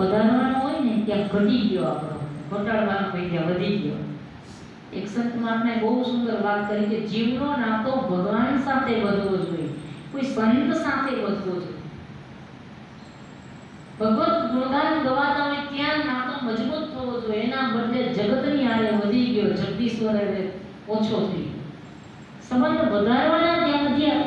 વધારવાનો હોય ને ત્યાં ઘટી ગયો આપણો. ઘટાડવાનો હોય ત્યાં વધી ગયો. એક સંત મહાત્માએ બહુ સુંદર વાત કરી કે જીવનો નાતો ભગવાન સાથે વધવો જોઈએ. કોઈ સંત સાથે વધવો જોઈએ. ભગવત ગુણગાન ગવાતા હોય ત્યાં નાતો મજબૂત થવો જોઈએ. એના બદલે જગતની આરે વધી ગયો. જગદીશ્વર ઓછો થઈ સંબંધ વધારવાના ત્યાં વધ્યા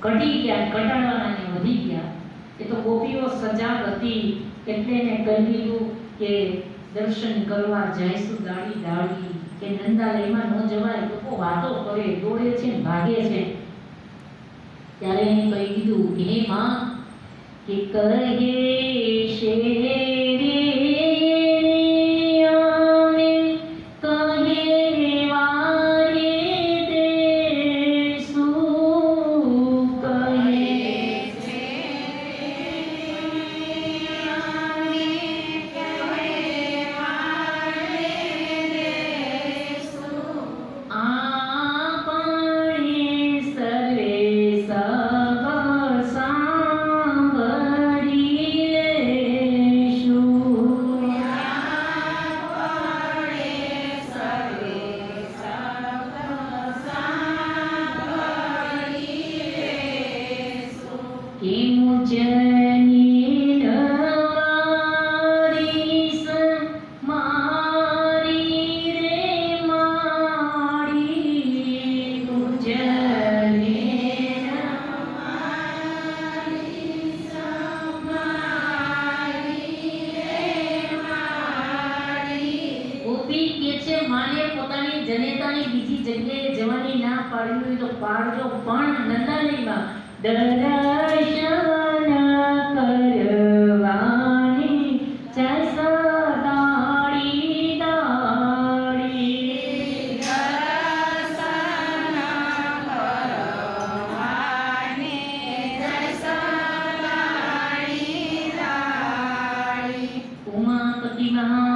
ઘટી ગયા, ઘટાડવાના વધી ગયા. એ તો ગોપીઓ સજાગ હતી એટલે એને કહી કે દર્શન કરવા જઈશું દાડી દાડી કે નંદાલયમાં ન જવાય લોકો વાતો કરે, દોડે છે ભાગે છે. ત્યારે એને કહી દીધું કે માં, કે કહે જગ્યાએ જવાની ના પાડવી તો પાડજો પણ નંદાલયમાં દર્શન Sakina.